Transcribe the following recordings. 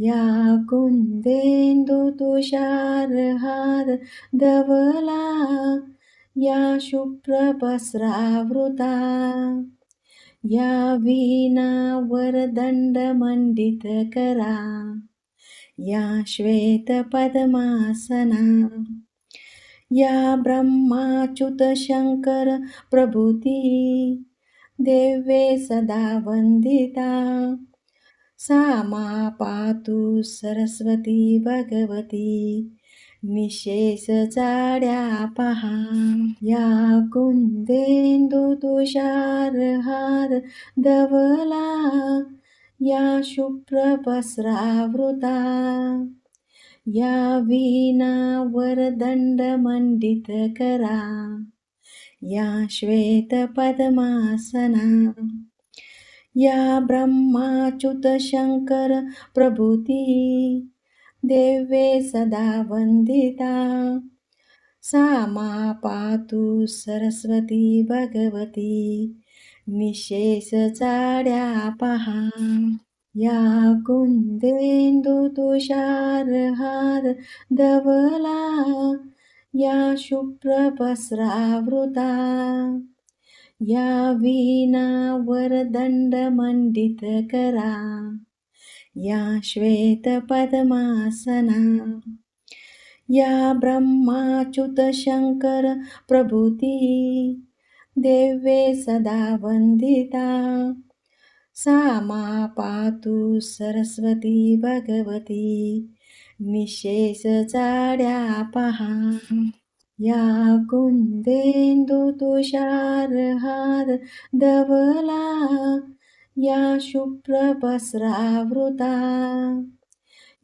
या कुंदेंदु तुषारहार धवला या शुभ्रवस्त्रावृता या करा या श्वेतपद्मासना या ब्रह्माच्युत शंकर प्रभूती देवे सदा सामा पातु सरस्वती भगवती निशेष जाड्या पहा या कुंदेंदु तुषार हार धवला या शुभ्र वस्त्रावृता या मंडित करा या पद्मासना या ब्रह्माच्युत शंकर प्रभूती देवे सदा वंदिता सामा पातु सरस्वती भगवती निशेष जाड्या पहा। या कुंदेंदु तुषारहार धवला या शुभ्रवस्त्रावृता या मंडित करा. या श्वेत पद्मासना या ब्रह्माच्युत शंकर प्रभूती. देवे सदा वंदिता सामा पातु सरस्वती भगवती. निशेष जाड्या पहा. या कुंदेंदु तुषारहार धवला या शुभ्रवस्त्रावृता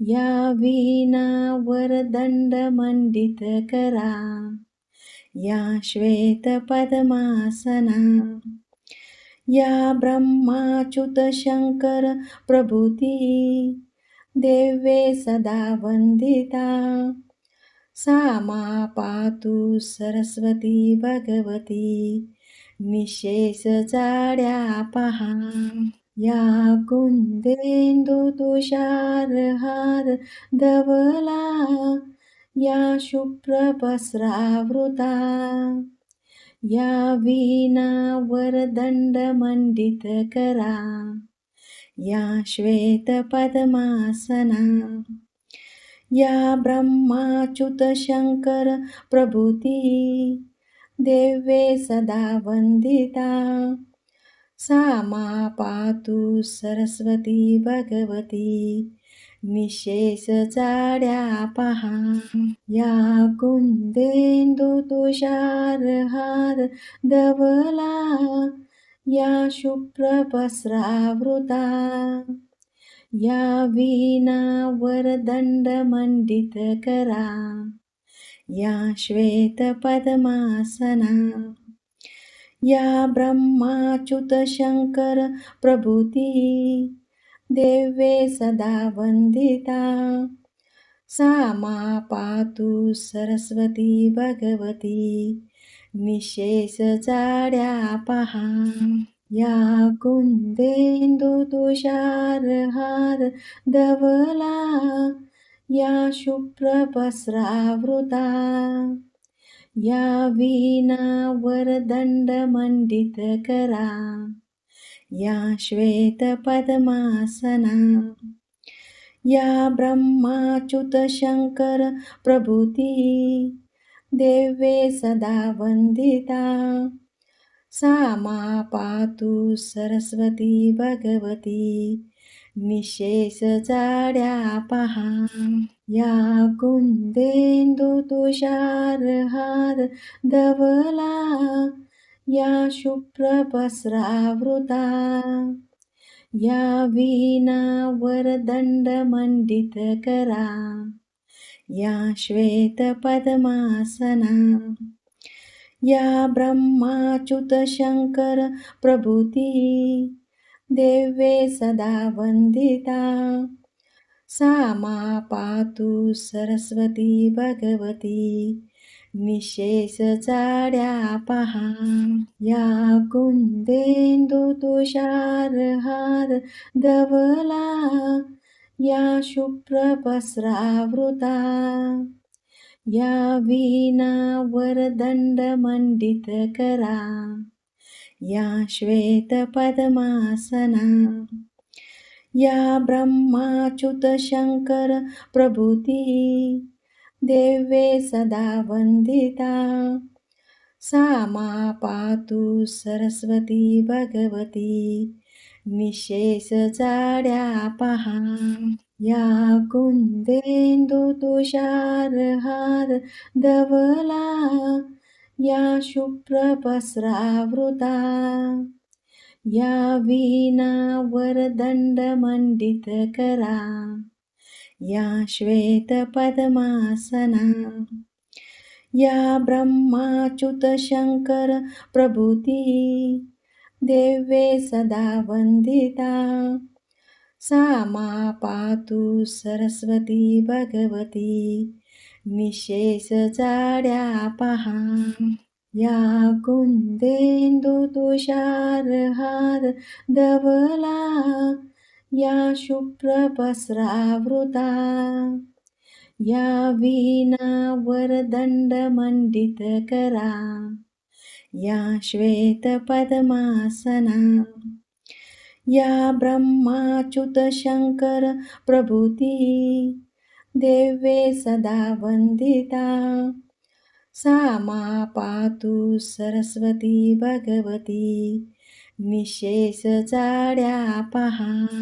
या मंडित करा या श्वेत पद्मासना या ब्रह्माच्युत शंकर प्रभूती देवे सदा वंदिता सामा पातु सरस्वती भगवती निशेष जाड्या पहा. या कुंदेंदु तुषार हार धवला या शुभ्र वस्त्रावृता या मंडित करा या पद्मासना. या ब्रह्माच्युत शंकर प्रभूती देवे सदा वंदिता सामा पातु सरस्वती भगवती निशेष जाड्या पहा। या कुंदेंदु तुषारहार धवला या शुभ्रवस्त्रावृता या मंडित करा. या श्वेत पद्मासना. या ब्रह्माच्युत शंकर प्रभूती. देवे सदा वंदिता सामा पातु सरस्वती भगवती. निशेष जाड्या पहा. या कुंदेंदु तुषारहार धवला या शुभ्रपस्रावृता या मंडित करा या पद्मासना या ब्रह्माच्युत शंकर प्रभूती देवे सदा सामा पातु सरस्वती भगवती निशेष जाड्या पहा. या कुंदेंदु तुषारहार धवला या शुभ्रवस्त्रावृता या मंडित करा या पद्मासना. या ब्रह्माच्युत शंकर प्रभूती देवे सदा वंदिता सामा पातु सरस्वती भगवती निशेष जाड्या पहा। या कुंदेंदु तुषारहार धवला या शुभ्रवस्त्रावृता या वीणावरदण्डमण्डित करा. या श्वेत पद्मासना या ब्रह्माच्युत शंकर प्रभूती. देवे सदा वंदिता सामा पातु सरस्वती भगवती. निशेष जाड्या पहा. या कुंदेंदु तुषारहार धवला या शुभ्रवस्त्रावृता या वीणावरदण्डमण्डित करा या श्वेतपद्मासना या ब्रह्माच्युत शङ्कर प्रभृती देवे सदा वन्दिता सा मा पातु सरस्वती भगवती निशेष जाड्या पहा. या कुंदेंदु तुषारहार दवला या शुभ्रपस्रावृता या वीणावरदण्डमण्डित करा या श्वेतपद्मासना या ब्रह्माच्युत शङ्कर देवे सदा वन्दिता। सा मा पातु सरस्वती भगवती निशेष जाड्या पहा।